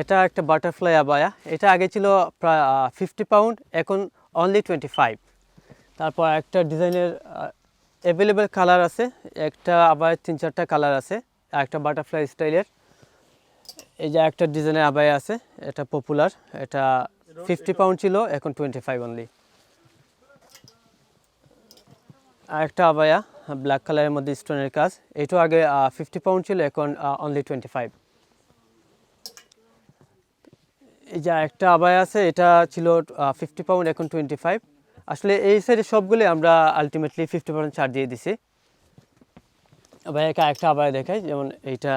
এটা একটা butterfly abaya. এটা আগে ছিল প্রায় ফিফটি পাউন্ড এখন অনলি টোয়েন্টি ফাইভ তারপর একটা ডিজাইনের অ্যাভেলেবেল কালার আছে। একটা আবার তিন চারটা কালার আছে একটা বাটারফ্লাই স্টাইলের। এই যে একটা ডিজাইনের আবায়া আছে, এটা পপুলার এটা ফিফটি পাউন্ড ছিল, এখন টোয়েন্টি ফাইভ অনলি আর একটা আবায়া ব্ল্যাক কালারের মধ্যে স্টোনের কাজ। এটাও আগে ফিফটি পাউন্ড ছিল, এখন অনলি টোয়েন্টি ফাইভ এই যে একটা আবায়া আছে, এটা ছিল ফিফটি পাউন্ড এখন টোয়েন্টি ফাইভ আসলে এই সাইডে সবগুলি আমরা আলটিমেটলি ফিফটি পার্সেন্ট ছাড় দিয়ে দিছি। আবায়াকে একটা আবায়া দেখাই, যেমন এইটা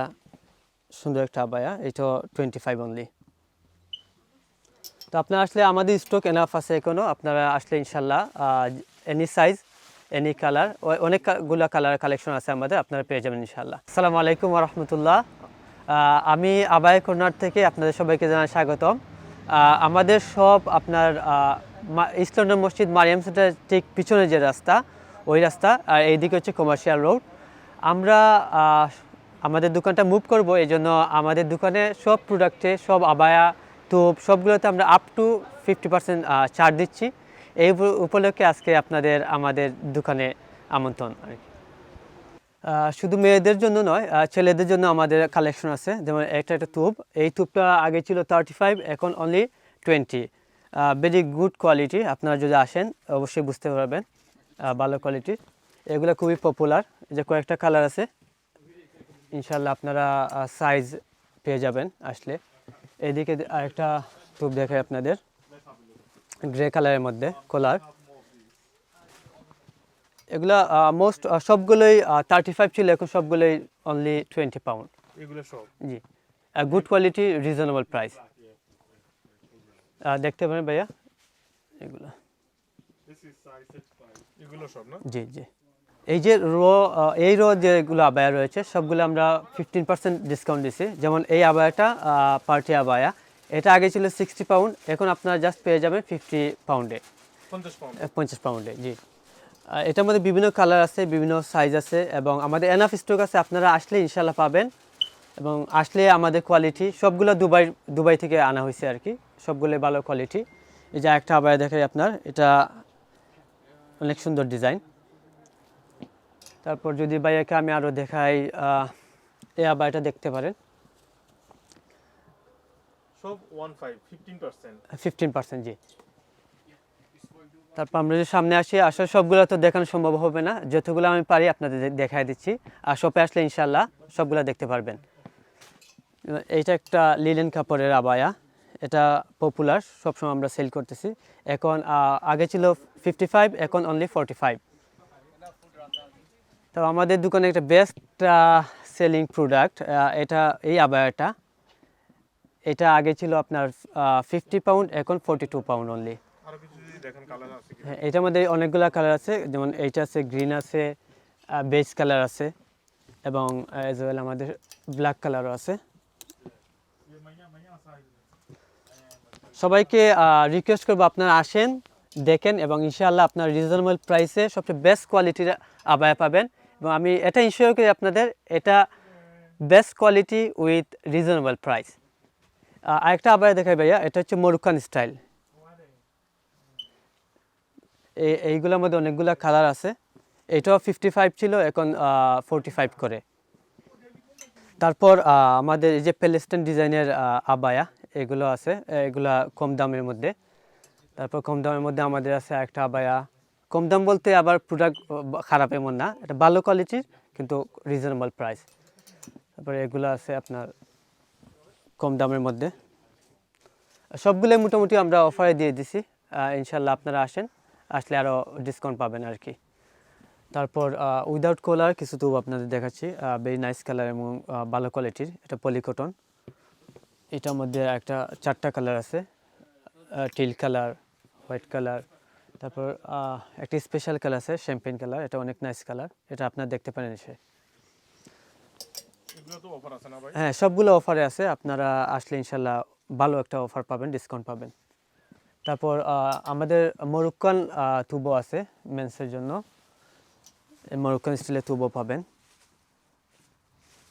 সুন্দর একটা আবায়া এইটা টোয়েন্টি ফাইভ অনলি তো আপনারা আসলে আমাদের স্টক এনাফ আছে এখনও আপনারা আসলে ইনশাল্লাহ এনি সাইজ এনি কালার অনেকগুলো কালার কালেকশন আছে আমাদের, আপনারা পেয়ে যাবেন ইনশাল্লাহ। আসসালামু আলাইকুম রহমতুল্লাহ। আমি আবায় কর্নার থেকে আপনাদের সবাইকে জানাই স্বাগতম। আমাদের সব আপনার ইসলাম মসজিদ মারিয়াম সেন্টার ঠিক পিছনে যে রাস্তা, ওই রাস্তা, আর এইদিকে হচ্ছে কমার্শিয়াল রোড আমরা আমাদের দোকানটা মুভ করব, এই জন্য আমাদের দোকানে সব প্রোডাক্টে সব আবায়া, তোপ, সবগুলোতে আমরা আপ টু ফিফটি পার্সেন্ট ছাড় দিচ্ছি। এই উপলক্ষে আজকে আপনাদের, আমাদের দোকানে আমন্ত্রণ আর কি। শুধু মেয়েদের জন্য নয় ছেলেদের জন্য আমাদের কালেকশন আছে। যেমন একটা একটা তুপ এই তুপটা আগে ছিল থার্টি ফাইভ এখন only twenty very good quality আপনারা যদি আসেন, অবশ্যই বুঝতে পারবেন ভালো কোয়ালিটির এগুলো খুবই পপুলার যে কয়েকটা কালার আছে। ইনশাল্লাহ আপনারা সাইজ পেয়ে যাবেন আসলে। এদিকে আরেকটা তুপ দেখে আপনাদের। গ্রে কালারের মধ্যে কলার এগুলা মোস্ট সবগুলোই থার্টি ফাইভ ছিল এখন সবগুলোই অনলি টোয়েন্টি পাউন্ড এগুলো সব? জি। গুড কোয়ালিটি রিজনেবল প্রাইস দেখতে পারেন ভাইয়া? এগুলো। দিস ইজ সাইজ 65 এগুলো সব না? জি জি। এই যে রো এই রো যেগুলো আবায়া রয়েছে সবগুলো আমরা ফিফটিন পার্সেন্ট ডিসকাউন্ট দিছি। যেমন এই আবায়াটা পার্টি আবায়া। এটা আগে ছিল সিক্সটি পাউন্ড এখন আপনারা জাস্ট পেয়ে যাবেন ফিফটি পাউন্ডে পঞ্চাশ পাউন্ডে জি। এটার মধ্যে বিভিন্ন কালার আছে বিভিন্ন সাইজ আছে এবং আমাদের এনাফ স্টক আছে আপনারা আসলে ইনশাল্লাহ পাবেন। এবং আসলে আমাদের কোয়ালিটি সবগুলো দুবাই দুবাই থেকে আনা হয়েছে আর কি সবগুলো ভালো কোয়ালিটি এই যে একটা আবার দেখাই আপনার এটা অনেক সুন্দর ডিজাইন তারপর যদি ভাইয়াকে আমি আরও দেখাই আহ, এই আবারটা দেখতে পারেন। সব 15 15% ফিফটিন পার্সেন্ট জি। তারপর আমরা যদি সামনে আসি, আসলে সবগুলো তো দেখানো সম্ভব হবে না। যতগুলো আমি পারি আপনাদের দেখাই দিচ্ছি। আর শপে আসলে ইনশাল্লাহ সবগুলো দেখতে পারবেন। এইটা একটা লিলেন কাপড়ের আবায়া। এটা পপুলার সবসময় আমরা সেল করতেছি। এখন আগে ছিল ফিফটি ফাইভ এখন অনলি ফোরটি ফাইভ তো আমাদের দোকানে একটা বেস্ট সেলিং প্রোডাক্ট এটা, এই আবায়াটা। এটা আগে ছিল আপনার ফিফটি পাউন্ড এখন ফোরটি টু পাউন্ড অনলি হ্যাঁ এটার মধ্যে অনেকগুলো কালার আছে। যেমন এইটা আছে গ্রিন আছে বেজ কালার আছে এবং অ্যাজ ওয়েল আমাদের ব্ল্যাক কালারও আছে। সবাইকে রিকোয়েস্ট করব আপনারা আসেন, দেখেন এবং ইনশাআল্লাহ আপনার রিজনেবল প্রাইসে সবচেয়ে বেস্ট কোয়ালিটির আবায়া পাবেন। এবং আমি এটা ইনশিওর করি আপনাদের, এটা best quality with reasonable price আরেকটা আবায়া দেখাই ভাইয়া, এটা হচ্ছে মরুকান স্টাইল এইগুলোর মধ্যে অনেকগুলো কালার আছে। এটাও ফিফটি ফাইভ ছিল, এখন ফোরটি ফাইভ করে। তারপর আমাদের এই যে প্যালেস্টাইন ডিজাইনের আবায়া, এগুলো আছে, এগুলা কম দামের মধ্যে। তারপর কম দামের মধ্যে আমাদের আছে একটা আবায়া। কম দাম বলতে আবার প্রোডাক্ট খারাপ এমন না। এটা ভালো কোয়ালিটির কিন্তু রিজনেবল প্রাইস তারপরে এগুলো আছে আপনার কম দামের মধ্যে। সবগুলোই মোটামুটি আমরা অফারে দিয়ে দিছি। ইনশাল্লাহ আপনারা আসেন। আসলে আরও ডিসকাউন্ট পাবেন আর কি তারপর উইদাউট কলার কিছু তো আপনাদের দেখাচ্ছি। ভেরি নাইস কালার এবং ভালো কোয়ালিটির এটা পলিকটন এটার মধ্যে একটা চারটা কালার আছে। টিল কালার হোয়াইট কালার তারপর একটা স্পেশাল কালার আছে শ্যাম্পেন কালার এটা অনেক নাইস কালার এটা আপনার দেখতে পারেন এসে। হ্যাঁ সবগুলো অফারে আছে। আপনারা আসলে ইনশাল্লাহ ভালো একটা অফার পাবেন ডিসকাউন্ট পাবেন। তারপর আমাদের মরুক্কান তুবো আছে মেন্সের জন্য। মরুক্কান স্টিলের তুবো পাবেন।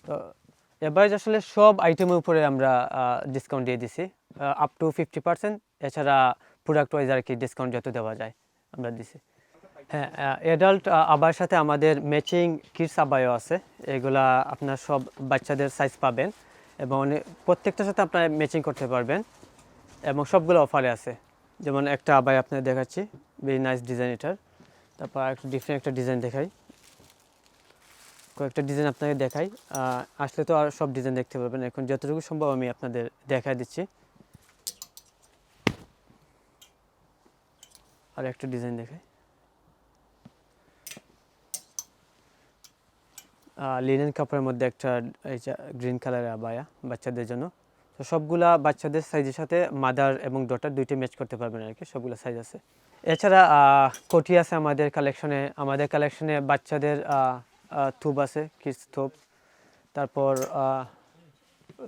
তো এভারেজ আসলে সব আইটেমের উপরে আমরা ডিসকাউন্ট দিয়ে দিছি। আপ টু ফিফটি পার্সেন্ট এছাড়া প্রোডাক্ট ওয়াইজ আর কি ডিসকাউন্ট যত দেওয়া যায়, আমরা দিছি। হ্যাঁ অ্যাডাল্ট আবার সাথে আমাদের ম্যাচিং কিডস আবায়ও আছে। এগুলা আপনার সব বাচ্চাদের সাইজ পাবেন এবং প্রত্যেকটার সাথে আপনারা ম্যাচিং করতে পারবেন এবং সবগুলো অফারে আছে। যেমন একটা আবাই আপনাদের দেখাচ্ছি ভেরি নাইস ডিজাইন এটার। তারপর একটা ডিফারেন্ট একটা ডিজাইন দেখাই। কয়েকটা ডিজাইন আপনাকে দেখাই। আসলে তো আর সব ডিজাইন দেখতে পারবেন। এখন যতটুকু সম্ভব আমি আপনাদের দেখাই দিচ্ছি। আর একটা ডিজাইন দেখাই। লিনেন কাপড়ের মধ্যে একটা, এই গ্রিন কালারের আবায়া বাচ্চাদের জন্য। তো সবগুলা বাচ্চাদের সাইজের সাথে মাদার এবং ডটার দুইটি ম্যাচ করতে পারবেন আর কি সবগুলো সাইজ আছে। এছাড়া কোটি আছে আমাদের কালেকশনে আমাদের কালেকশনে বাচ্চাদের থুপ আছে কিডস থুপ তারপর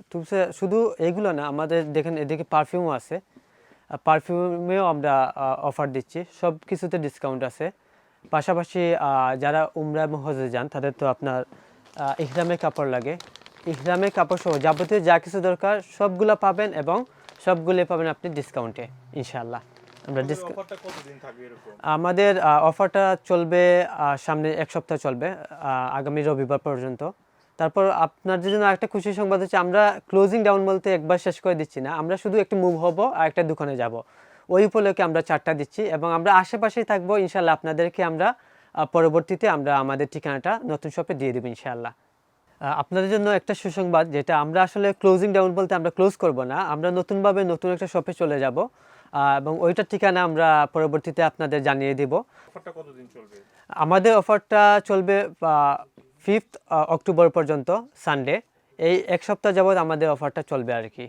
থুপসে শুধু এইগুলো না আমাদের দেখেন এদিকে পারফিউমও আছে। পারফিউমেও আমরা অফার দিচ্ছি। সব কিছুতে ডিসকাউন্ট আছে। পাশাপাশি যারা উমরা এবং হজে যান তাদের তো আপনার আহ, ইহরামের কাপড় লাগে। ইহরামের কাপড় সহ যাবতীয় যা কিছু দরকার সবগুলো পাবেন এবং সবগুলো পাবেন আপনি ডিসকাউন্টে ইনশাআল্লাহ। আমরা আমাদের অফারটা চলবে সামনে এক সপ্তাহ চলবে আগামী রবিবার পর্যন্ত। তারপর আপনাদের জন্য একটা খুশি সংবাদ হচ্ছে আমরা ক্লোজিং ডাউন বলতে একবার শেষ করে দিচ্ছি না আমরা শুধু একটু মুভ হব আর একটা দোকানে যাব। ওই উপলক্ষে আমরা চারটা দিচ্ছি এবং আমরা আশেপাশেই থাকব ইনশাল্লাহ আপনাদেরকে আমরা পরবর্তীতে আমরা আমাদের ঠিকানাটা নতুন শপে দিয়ে দেবো ইনশাল্লাহ আহ, আপনাদের জন্য একটা সুসংবাদ যেটা আমরা আসলে ক্লোজিং ডাউন বলতে আমরা ক্লোজ করব না আমরা নতুনভাবে নতুন একটা শপে চলে যাব এবং ওইটার ঠিকানা আমরা পরবর্তীতে আপনাদের জানিয়ে দিব। অফারটা কতদিন চলবে? আমাদের অফারটা চলবে ফিফথ অক্টোবর পর্যন্ত সানডে এই এক সপ্তাহ যাবৎ আমাদের অফারটা চলবে আর কি।